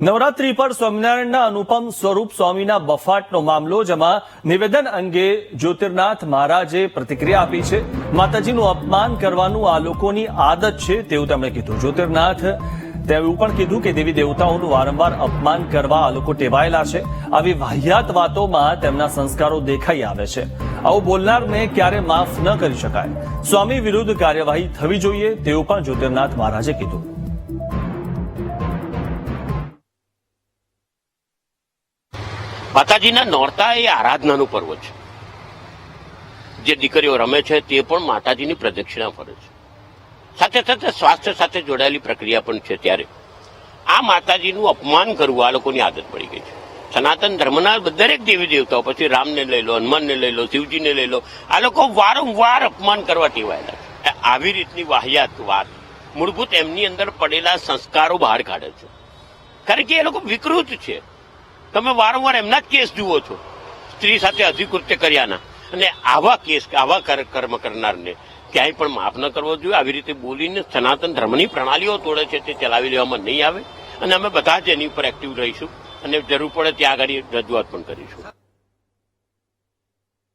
નવરાત્રી પર સ્વામિનારાયણના અનુપમ સ્વરૂપ સ્વામીના બફાટનો મામલો, જેમાં નિવેદન અંગે જ્યોતિર્નાથ મહારાજે પ્રતિક્રિયા આપી છે. માતાજીનું અપમાન કરવાનું આ લોકોની આદત છે તેવું તેમણે કીધું. જ્યોતિર્નાથ તેવું પણ કીધું કે દેવી દેવતાઓનું વારંવાર અપમાન કરવા આ લોકો ટેવાયેલા છે. આવી વાહિયાત વાતોમાં તેમના સંસ્કારો દેખાઈ આવે છે. આવું બોલનારને ક્યારે માફ ન કરી શકાય. સ્વામી વિરુદ્ધ કાર્યવાહી થવી જોઈએ તેવું પણ જ્યોતિર્નાથ મહારાજે કીધું. માતાજીના નોરતા એ આરાધનાનું પર્વ છે. જે દીકરીઓ રમે છે તે પણ માતાજીની પ્રદક્ષિણા ફરે છે. સાથે સાથે સ્વાસ્થ્ય સાથે જોડાયેલી પ્રક્રિયા પણ છે ત્યારે. આ માતાજીનું અપમાન કરવું આ લોકોની આદત પડી ગઈ છે. સનાતન ધર્મના દરેક દેવી દેવતાઓ, પછી રામને લઈ લો, હનુમાનને લઈ લો, શિવજીને લઈ લો, આ લોકો વારંવાર અપમાન કરવા ટેવાયેલા છે. આવી રીતની વાહિયાત વાત મૂળભૂત એમની અંદર પડેલા સંસ્કારો બહાર કાઢે છે. કારણ કે એ લોકો વિકૃત છે. તમે વારંવાર એમના કેસ જુઓ છો. સ્ત્રી સાથે અધિકૃત્ય કર્યાના. અને આવા કેસ, આવા કર- કર્મ કરનારને ક્યાંય પણ માફ ન કરવો જોઈએ. આવી રીતે બોલીને સનાતન ધર્મની પ્રણાલીઓ તોડે છે તે ચલાવી લેવામાં નહીં આવે. અને અમે બધા જ એની ઉપર એક્ટિવ રહીશું. અને જરૂર પડે ત્યાં આગળ રજૂઆત પણ કરીશું.